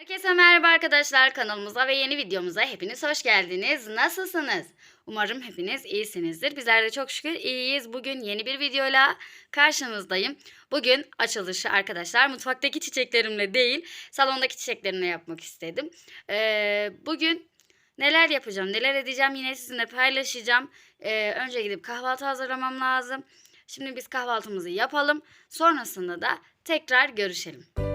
Herkese merhaba arkadaşlar kanalımıza ve yeni videomuza hepiniz hoş geldiniz. Nasılsınız? Umarım hepiniz iyisinizdir. Bizler de çok şükür iyiyiz. Bugün yeni bir videoyla karşınızdayım. Bugün açılışı arkadaşlar mutfaktaki çiçeklerimle değil salondaki çiçeklerimle yapmak istedim. Ee, bugün neler yapacağım neler edeceğim yine sizinle paylaşacağım. Ee, önce gidip kahvaltı hazırlamam lazım. Şimdi biz kahvaltımızı yapalım. Sonrasında da tekrar görüşelim.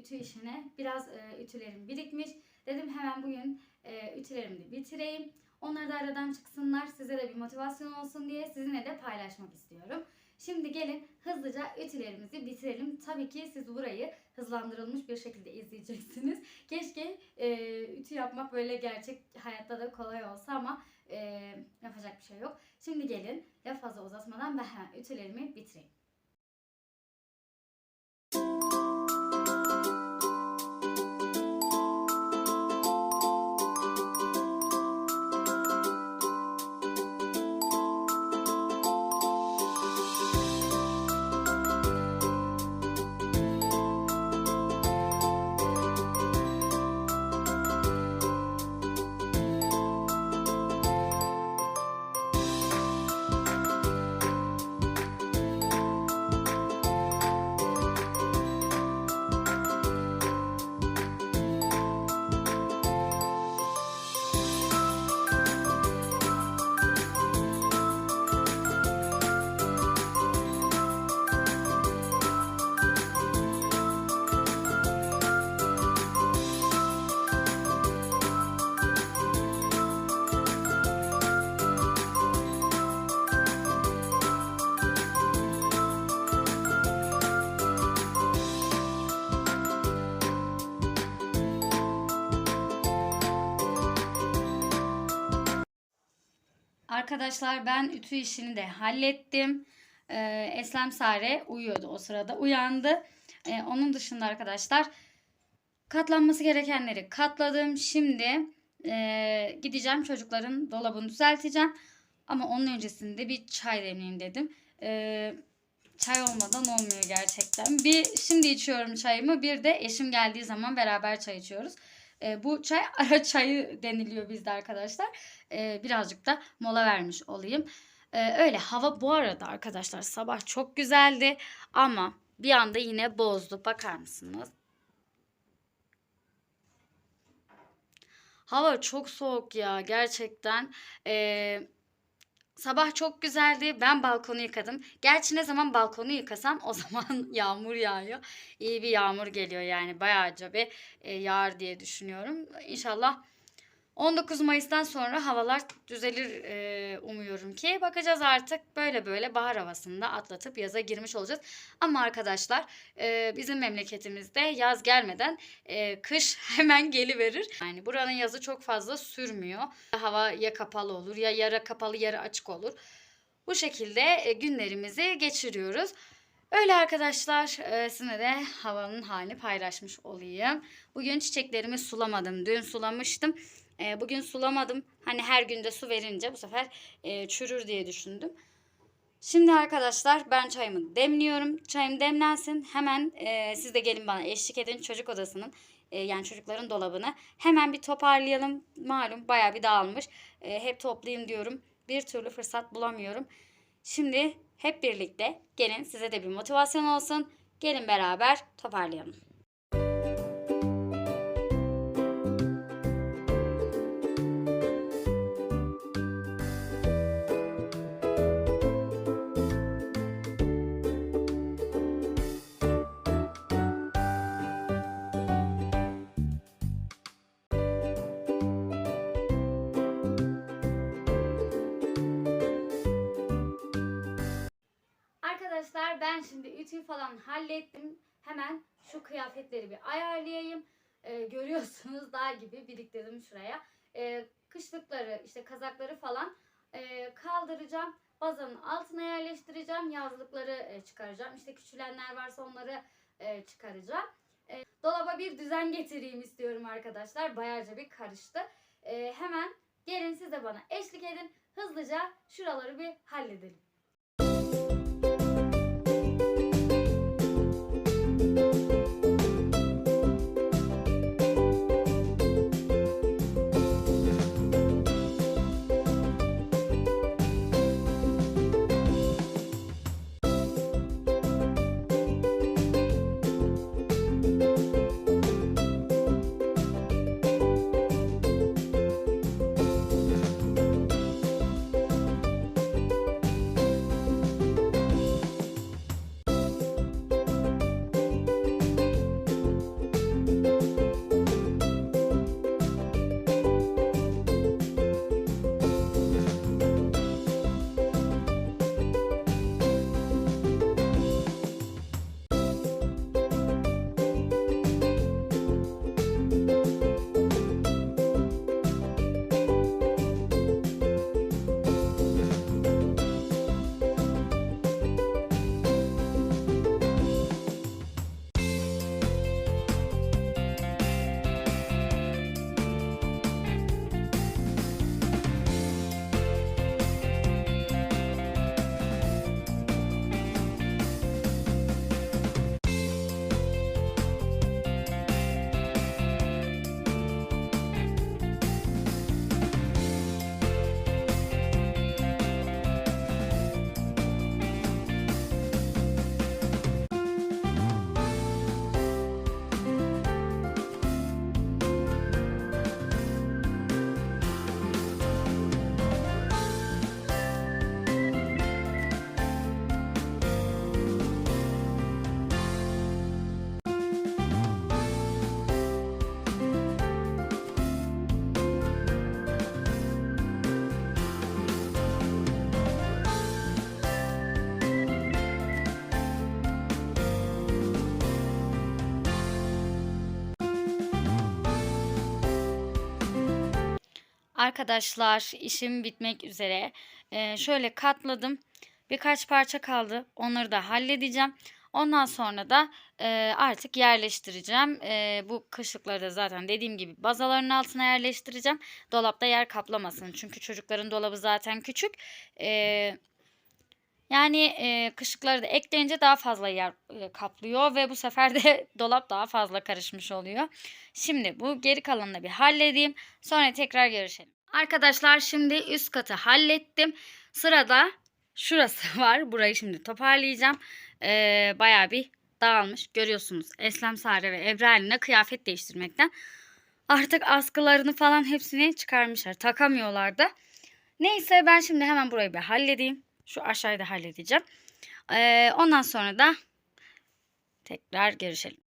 Ütü işine. Biraz e, ütülerim birikmiş. Dedim hemen bugün e, ütülerimi de bitireyim. Onları da aradan çıksınlar. Size de bir motivasyon olsun diye sizinle de paylaşmak istiyorum. Şimdi gelin hızlıca ütülerimizi bitirelim. Tabii ki siz burayı hızlandırılmış bir şekilde izleyeceksiniz. Keşke e, ütü yapmak böyle gerçek hayatta da kolay olsa ama e, yapacak bir şey yok. Şimdi gelin laf fazla uzatmadan ben hemen ütülerimi bitireyim. Arkadaşlar ben ütü işini de hallettim. Ee, Eslem Sare uyuyordu o sırada. Uyandı. Ee, onun dışında arkadaşlar katlanması gerekenleri katladım. Şimdi e, gideceğim çocukların dolabını düzelteceğim. Ama onun öncesinde bir çay demleyeyim dedim. Ee, çay olmadan olmuyor gerçekten. Bir şimdi içiyorum çayımı. Bir de eşim geldiği zaman beraber çay içiyoruz. E, bu çay ara çayı deniliyor bizde arkadaşlar. E, birazcık da mola vermiş olayım. E, öyle hava bu arada arkadaşlar sabah çok güzeldi ama bir anda yine bozdu. Bakar mısınız? Hava çok soğuk ya gerçekten. Eee Sabah çok güzeldi. Ben balkonu yıkadım. Gerçi ne zaman balkonu yıkasam o zaman yağmur yağıyor. İyi bir yağmur geliyor yani bayağıca bir e, yağar diye düşünüyorum. İnşallah 19 Mayıs'tan sonra havalar düzelir e, umuyorum ki. Bakacağız artık böyle böyle bahar havasında atlatıp yaza girmiş olacağız. Ama arkadaşlar e, bizim memleketimizde yaz gelmeden e, kış hemen geliverir. Yani buranın yazı çok fazla sürmüyor. Hava ya kapalı olur ya yarı kapalı yarı açık olur. Bu şekilde e, günlerimizi geçiriyoruz. Öyle arkadaşlar e, sizinle de havanın halini paylaşmış olayım. Bugün çiçeklerimi sulamadım. Dün sulamıştım. E, bugün sulamadım. Hani her günde su verince bu sefer e, çürür diye düşündüm. Şimdi arkadaşlar ben çayımı demliyorum. Çayım demlensin. Hemen e, siz de gelin bana eşlik edin çocuk odasının e, yani çocukların dolabını. Hemen bir toparlayalım. Malum baya bir dağılmış. E, hep toplayayım diyorum. Bir türlü fırsat bulamıyorum. Şimdi hep birlikte gelin size de bir motivasyon olsun. Gelin beraber toparlayalım. Ben şimdi ütüyü falan hallettim. Hemen şu kıyafetleri bir ayarlayayım. Ee, görüyorsunuz dağ gibi biriktirdim şuraya. Ee, kışlıkları işte kazakları falan e, kaldıracağım. Bazanın altına yerleştireceğim. Yazlıkları e, çıkaracağım. İşte küçülenler varsa onları e, çıkaracağım. E, dolaba bir düzen getireyim istiyorum arkadaşlar. Bayağıca bir karıştı. E, hemen gelin siz de bana eşlik edin. Hızlıca şuraları bir halledelim. Arkadaşlar işim bitmek üzere. Ee, şöyle katladım. Birkaç parça kaldı. Onları da halledeceğim. Ondan sonra da e, artık yerleştireceğim. E, bu kışlıkları da zaten dediğim gibi bazaların altına yerleştireceğim. Dolapta yer kaplamasın. Çünkü çocukların dolabı zaten küçük. E, yani e, kışlıkları da ekleyince daha fazla yer e, kaplıyor ve bu sefer de dolap daha fazla karışmış oluyor. Şimdi bu geri kalanını bir halledeyim. Sonra tekrar görüşelim. Arkadaşlar şimdi üst katı hallettim. Sırada şurası var. Burayı şimdi toparlayacağım. Ee, bayağı bir dağılmış. Görüyorsunuz Eslem Sare ve Ebra kıyafet değiştirmekten. Artık askılarını falan hepsini çıkarmışlar. Takamıyorlar da. Neyse ben şimdi hemen burayı bir halledeyim. Şu aşağıyı da halledeceğim. Ee, ondan sonra da tekrar görüşelim.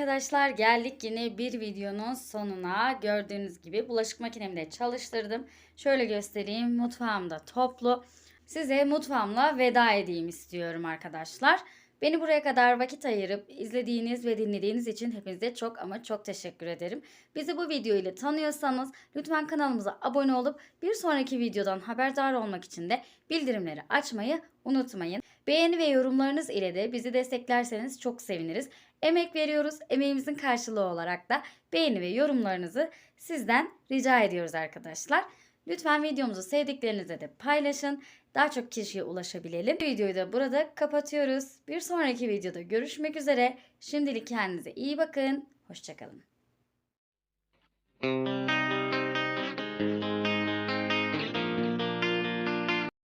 Arkadaşlar geldik yine bir videonun sonuna. Gördüğünüz gibi bulaşık makinemi de çalıştırdım. Şöyle göstereyim. Mutfağımda toplu. Size mutfağımla veda edeyim istiyorum arkadaşlar. Beni buraya kadar vakit ayırıp izlediğiniz ve dinlediğiniz için hepinize çok ama çok teşekkür ederim. Bizi bu video ile tanıyorsanız lütfen kanalımıza abone olup bir sonraki videodan haberdar olmak için de bildirimleri açmayı unutmayın. Beğeni ve yorumlarınız ile de bizi desteklerseniz çok seviniriz. Emek veriyoruz. Emeğimizin karşılığı olarak da beğeni ve yorumlarınızı sizden rica ediyoruz arkadaşlar. Lütfen videomuzu sevdiklerinizle de paylaşın. Daha çok kişiye ulaşabilelim. Videoyu da burada kapatıyoruz. Bir sonraki videoda görüşmek üzere. Şimdilik kendinize iyi bakın. Hoşçakalın.